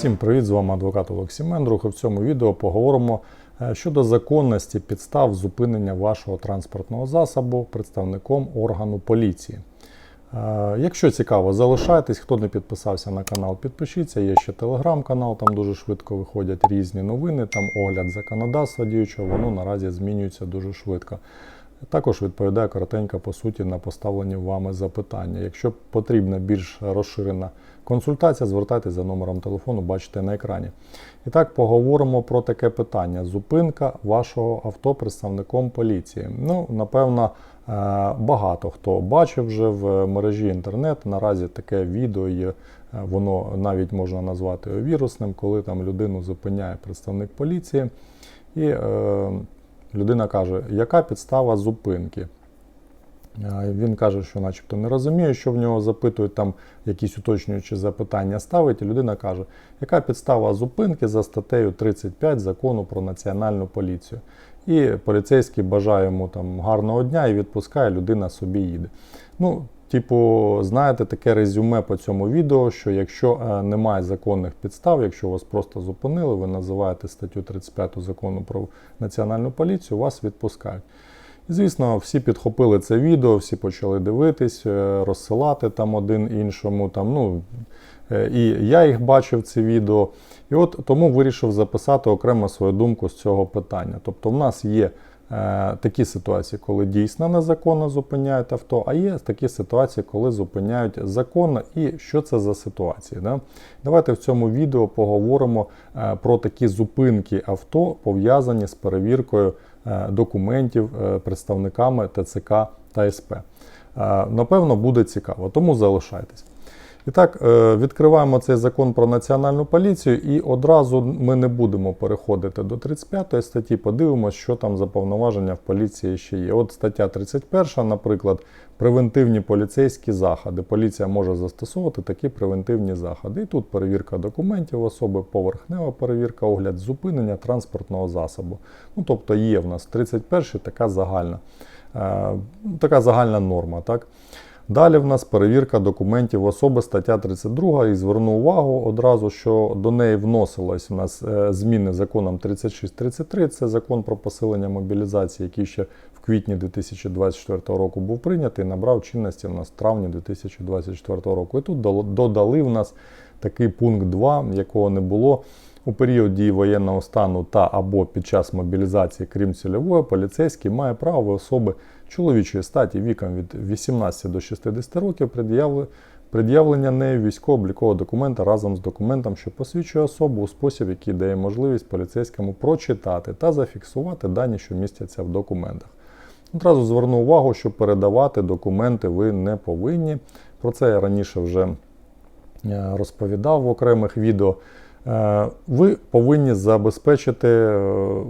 Всім привіт! З вами адвокат Олексій Мендрух. І в цьому відео поговоримо е, щодо законності підстав зупинення вашого транспортного засобу представником органу поліції. Е, Якщо цікаво, залишайтесь. Хто не підписався на канал, підпишіться. Є ще телеграм-канал, там дуже швидко виходять різні новини. Там огляд законодавства діючого, воно наразі змінюється дуже швидко. Також відповідає коротенько по суті на поставлені вами запитання. Якщо потрібна більш розширена консультація, звертайтеся за номером телефону, бачите на екрані. І так поговоримо про таке питання: зупинка вашого авто представником поліції. Ну, напевно, е, багато хто бачив вже в мережі інтернет. Наразі таке відео є, е, воно навіть можна назвати вірусним, коли там людину зупиняє представник поліції. І е, людина каже, яка підстава зупинки? Він каже, що начебто не розуміє, що в нього запитують, там якісь уточнюючі запитання ставить, і людина каже, яка підстава зупинки за статтею 35 закону про національну поліцію. І поліцейський бажає йому там гарного дня і відпускає, людина собі їде. Ну, Типу, знаєте, таке резюме по цьому відео, що якщо е, немає законних підстав, якщо вас просто зупинили, ви називаєте статтю 35 закону про національну поліцію, вас відпускають. І, звісно, всі підхопили це відео, всі почали дивитись, е, розсилати там один іншому. Там, ну, е, і я їх бачив ці відео. І от тому вирішив записати окремо свою думку з цього питання. Тобто, в нас є такі ситуації, коли дійсно незаконно зупиняють авто, а є такі ситуації, коли зупиняють законно. І що це за ситуації? Да? Давайте в цьому відео поговоримо е, про такі зупинки авто, пов'язані з перевіркою е, документів е, представниками ТЦК та СП. Е, Напевно, буде цікаво, тому залишайтесь. І так, е, відкриваємо цей закон про національну поліцію, і одразу ми не будемо переходити до 35 статті, подивимося, що там за повноваження в поліції ще є. От стаття 31, наприклад, превентивні поліцейські заходи. Поліція може застосовувати такі превентивні заходи. І тут перевірка документів особи, поверхнева перевірка, огляд зупинення транспортного засобу. Ну, тобто є в нас 31 така загальна, е, така загальна норма. так. Далі в нас перевірка документів особи, стаття 32. І зверну увагу одразу, що до неї вносилось у нас е, зміни законом 3633. Це закон про посилення мобілізації, який ще в квітні 2024 року був прийнятий, набрав чинності в нас в травні 2024 року. І тут додали в нас такий пункт 2, якого не було. У період дії воєнного стану та або під час мобілізації, крім цільової, поліцейський має право особи чоловічої статі віком від 18 до 60 років пред'явлення нею військово-облікового документа разом з документом, що посвідчує особу у спосіб, який дає можливість поліцейському прочитати та зафіксувати дані, що містяться в документах. Одразу зверну увагу, що передавати документи ви не повинні. Про це я раніше вже е, розповідав в окремих відео. Е, Ви повинні забезпечити е,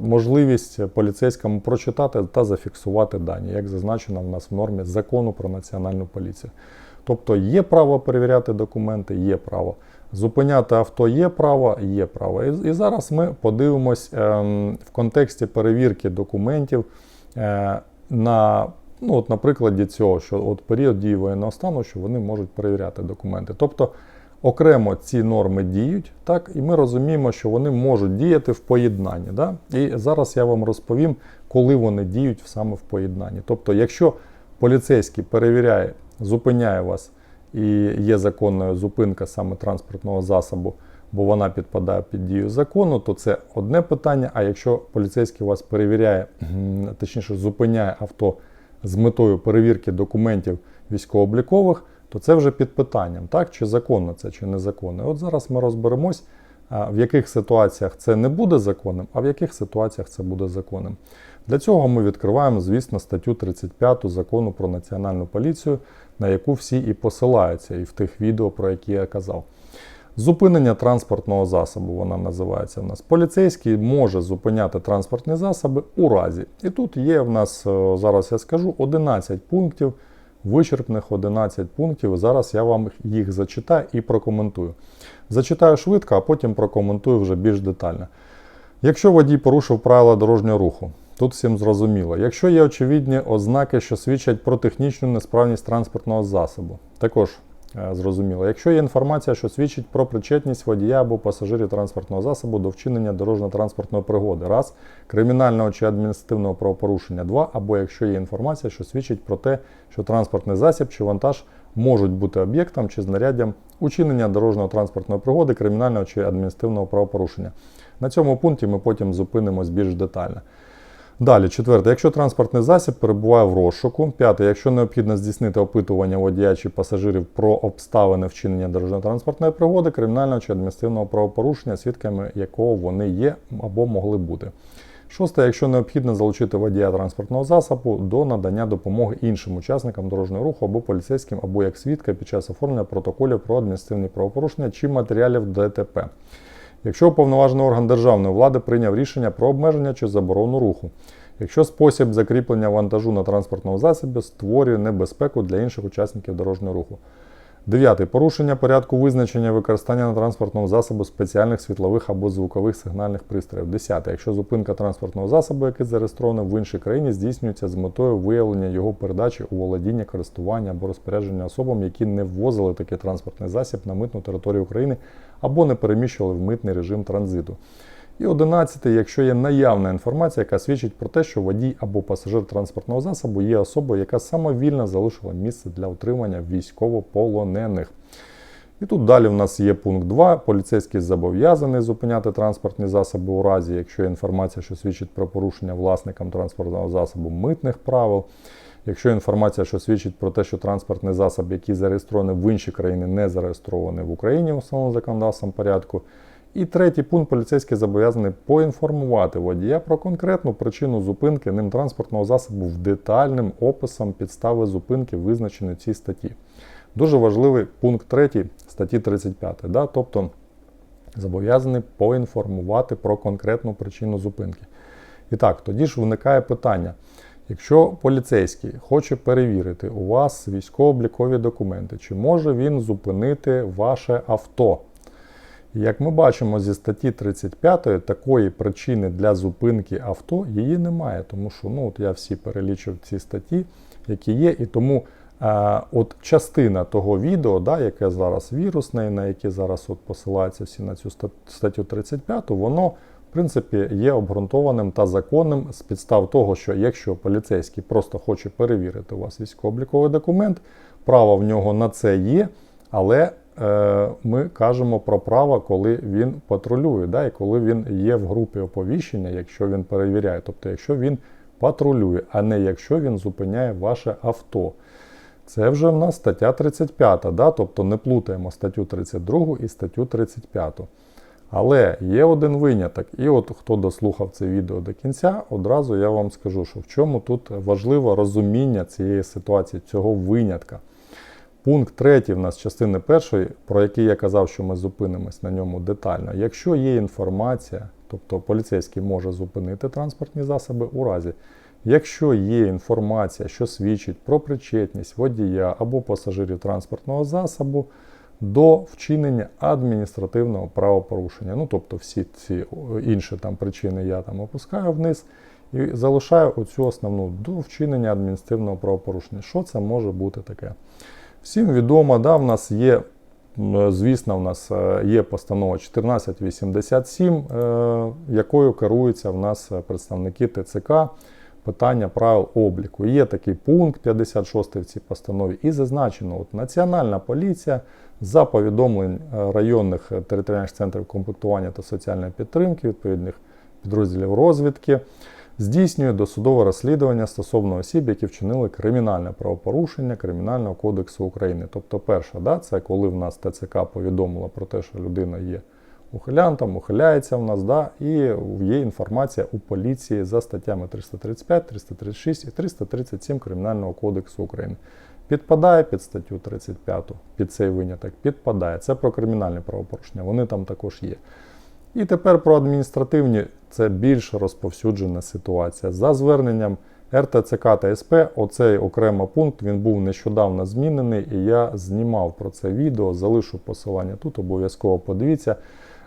можливість поліцейському прочитати та зафіксувати дані, як зазначено в нас в нормі закону про національну поліцію. Тобто є право перевіряти документи, є право. Зупиняти авто є право, є право. І, і зараз ми подивимось ем, в контексті перевірки документів е, на, ну, от, на прикладі цього, що от період дії воєнного стану, що вони можуть перевіряти документи. Тобто окремо ці норми діють, так, і ми розуміємо, що вони можуть діяти в поєднанні. Да? І зараз я вам розповім, коли вони діють саме в поєднанні. Тобто, якщо поліцейський перевіряє, зупиняє вас і є законною зупинка саме транспортного засобу, бо вона підпадає під дію закону, то це одне питання. А якщо поліцейський вас перевіряє, точніше зупиняє авто з метою перевірки документів військово-облікових, то це вже під питанням, так чи законно це, чи незаконно. От зараз ми розберемось, в яких ситуаціях це не буде законним, а в яких ситуаціях це буде законним. Для цього ми відкриваємо, звісно, статтю 35 закону про національну поліцію, на яку всі і посилаються, і в тих відео, про які я казав. Зупинення транспортного засобу, вона називається в нас. Поліцейський може зупиняти транспортні засоби у разі. І тут є в нас, е, зараз я скажу, 11 пунктів, вичерпних 11 пунктів. Зараз я вам їх зачитаю і прокоментую. Зачитаю швидко, а потім прокоментую вже більш детально. Якщо водій порушив правила дорожнього руху, тут всім зрозуміло. Якщо є очевидні ознаки, що свідчать про технічну несправність транспортного засобу, також зрозуміло. Якщо є інформація, що свідчить про причетність водія або пасажирів транспортного засобу до вчинення дорожньо-транспортної пригоди, раз кримінального чи адміністративного правопорушення, два, або якщо є інформація, що свідчить про те, що транспортний засіб чи вантаж можуть бути об'єктом чи знаряддям учинення дорожньо-транспортної пригоди, кримінального чи адміністративного правопорушення. На цьому пункті ми потім зупинимось більш детально. Далі, четверте, якщо транспортний засіб перебуває в розшуку. П'яте, якщо необхідно здійснити опитування водія чи пасажирів про обставини вчинення дорожньо-транспортної пригоди, кримінального чи адміністративного правопорушення, свідками якого вони є або могли бути. Шосте, якщо необхідно залучити водія транспортного засобу до надання допомоги іншим учасникам дорожнього руху або поліцейським, або як свідка під час оформлення протоколів про адміністративні правопорушення чи матеріалів ДТП. Якщо уповноважений орган державної влади прийняв рішення про обмеження чи заборону руху, якщо спосіб закріплення вантажу на транспортному засобі створює небезпеку для інших учасників дорожнього руху. Дев'яте. Порушення порядку визначення використання на транспортному засобу спеціальних світлових або звукових сигнальних пристроїв. Десяте. Якщо зупинка транспортного засобу, який зареєстрований в іншій країні, здійснюється з метою виявлення його передачі у володіння, користування або розпорядження особам, які не ввозили такий транспортний засіб на митну територію України або не переміщували в митний режим транзиту. І 11. Якщо є наявна інформація, яка свідчить про те, що водій або пасажир транспортного засобу є особою, яка самовільно залишила місце для утримання військовополонених. І тут далі в нас є пункт 2. Поліцейський зобов'язаний зупиняти транспортні засоби у разі, якщо є інформація, що свідчить про порушення власникам транспортного засобу митних правил. Якщо інформація, що свідчить про те, що транспортний засіб, який зареєстрований в іншій країні, не зареєстрований в Україні в основному законодавством порядку. І третій пункт поліцейський зобов'язаний поінформувати водія про конкретну причину зупинки ним транспортного засобу в детальним описом підстави зупинки, визначеної цій статті. Дуже важливий пункт 3 статті 35. Да? Тобто зобов'язаний поінформувати про конкретну причину зупинки. І так, тоді ж виникає питання. Якщо поліцейський хоче перевірити у вас військово-облікові документи, чи може він зупинити ваше авто? Як ми бачимо зі статті 35 такої причини для зупинки авто її немає, тому що ну, от я всі перелічив ці статті, які є, і тому е, от частина того відео, да, яке зараз вірусне, на яке зараз от посилаються всі на цю статтю 35, воно в принципі є обґрунтованим та законним з підстав того, що якщо поліцейський просто хоче перевірити у вас військово-обліковий документ, право в нього на це є, але ми кажемо про право, коли він патрулює, да, і коли він є в групі оповіщення, якщо він перевіряє, тобто якщо він патрулює, а не якщо він зупиняє ваше авто. Це вже в нас стаття 35, да, тобто не плутаємо статтю 32 і статтю 35. Але є один виняток. І от хто дослухав це відео до кінця, одразу я вам скажу, що в чому тут важливе розуміння цієї ситуації, цього винятка. Пункт третій в нас частини першої, про який я казав, що ми зупинимось на ньому детально. Якщо є інформація, тобто поліцейський може зупинити транспортні засоби у разі, якщо є інформація, що свідчить про причетність водія або пасажирів транспортного засобу до вчинення адміністративного правопорушення. Ну, тобто всі ці інші там причини я там опускаю вниз і залишаю оцю основну до вчинення адміністративного правопорушення. Що це може бути таке? Всім відомо, да, в нас є, звісно, в нас е, є постанова 1487, е, якою керуються в нас представники ТЦК питання правил обліку. Є такий пункт 56 в цій постанові, і зазначено, от Національна поліція за повідомлень е, районних територіальних центрів комплектування та соціальної підтримки відповідних підрозділів розвідки здійснює досудове розслідування стосовно осіб, які вчинили кримінальне правопорушення Кримінального кодексу України. Тобто, перша, да, це коли в нас ТЦК повідомила про те, що людина є ухилянтом, ухиляється в нас, да, і є інформація у поліції за статтями 335, 336 і 337 Кримінального кодексу України. Підпадає під статтю 35, під цей виняток, підпадає. Це про кримінальне правопорушення, вони там також є. І тепер про адміністративні це більш розповсюджена ситуація. За зверненням РТЦК та СП, оцей окремий пункт він був нещодавно змінений, і я знімав про це відео, залишу посилання тут, обов'язково подивіться.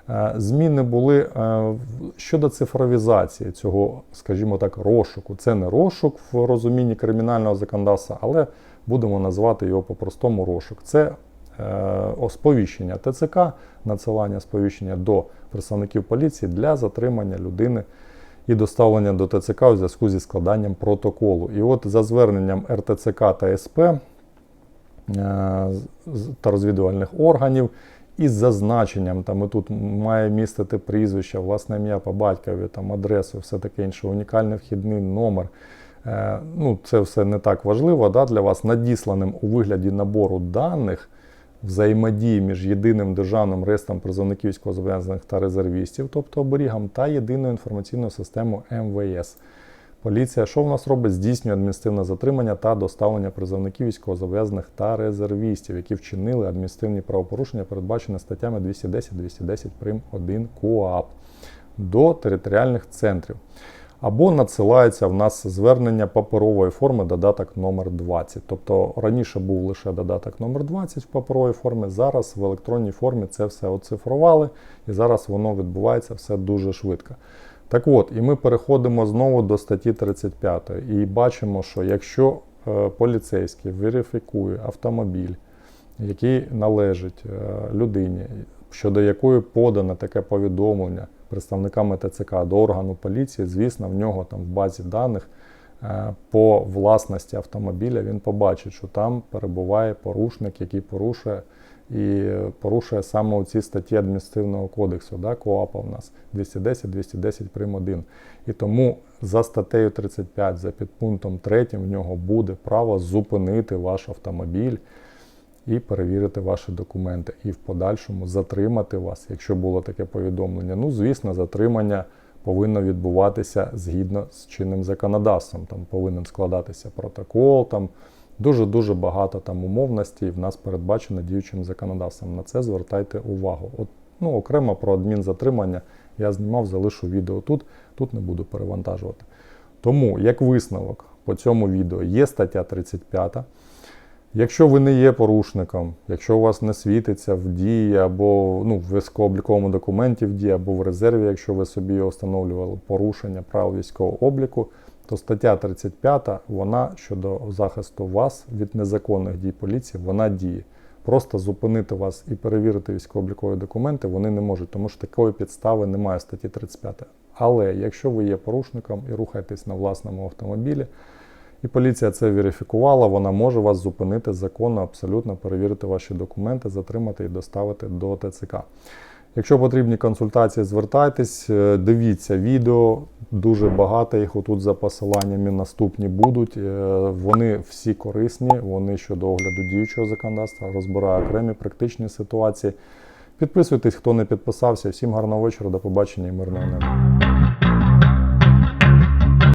Е, зміни були е, щодо цифровізації цього, скажімо так, розшуку. Це не розшук в розумінні кримінального законодавства, але будемо назвати його по-простому розшук. Це сповіщення ТЦК, надсилання сповіщення до представників поліції для затримання людини і доставлення до ТЦК у зв'язку зі складанням протоколу. І от за зверненням РТЦК та СП е, та розвідувальних органів із зазначенням, там і тут має містити прізвище, власне ім'я по батькові, там адресу, все таке інше, унікальний вхідний номер. Е, Ну, це все не так важливо да, для вас, надісланим у вигляді набору даних взаємодії між єдиним державним реєстром призовників військовозобов'язаних та резервістів, тобто оберігом, та єдиною інформаційною системою МВС. Поліція, що в нас робить? Здійснює адміністративне затримання та доставлення призовників військовозобов'язаних та резервістів, які вчинили адміністративні правопорушення, передбачені статтями 210, 210 прим. 1 КУАП до територіальних центрів. Або надсилається в нас звернення паперової форми додаток номер 20. Тобто раніше був лише додаток номер 20 в паперовій формі, зараз в електронній формі це все оцифрували, і зараз воно відбувається все дуже швидко. Так от, і ми переходимо знову до статті 35 і бачимо, що якщо е, поліцейський верифікує автомобіль, який належить е, людині, щодо якої подано таке повідомлення представниками ТЦК до органу поліції, звісно, в нього там в базі даних е, по власності автомобіля він побачить, що там перебуває порушник, який порушує і порушує саме у ці статті адміністративного кодексу, да, КОАПа в нас 210, 210 прим. 1. І тому за статтею 35, за підпунктом 3 в нього буде право зупинити ваш автомобіль і перевірити ваші документи, і в подальшому затримати вас, якщо було таке повідомлення. Ну, звісно, затримання повинно відбуватися згідно з чинним законодавством. Там повинен складатися протокол, там дуже-дуже багато там умовностей в нас передбачено діючим законодавством. На це звертайте увагу. От, ну, окремо про адмінзатримання я знімав, залишу відео тут, тут не буду перевантажувати. Тому, як висновок по цьому відео, є стаття 35. Якщо ви не є порушником, якщо у вас не світиться в дії або ну, в військово-обліковому документі в дії, або в резерві, якщо ви собі встановлювали порушення правил військового обліку, то стаття 35, вона щодо захисту вас від незаконних дій поліції, вона діє. Просто зупинити вас і перевірити військово-облікові документи вони не можуть, тому що такої підстави немає в статті 35. Але якщо ви є порушником і рухаєтесь на власному автомобілі, і поліція це верифікувала, вона може вас зупинити законно, абсолютно перевірити ваші документи, затримати і доставити до ТЦК. Якщо потрібні консультації, звертайтесь, е, дивіться відео, дуже багато їх отут за посиланнями наступні будуть. Е, Вони всі корисні, вони щодо огляду діючого законодавства, розбираю окремі практичні ситуації. Підписуйтесь, хто не підписався. Всім гарного вечора, до побачення і мирного неба.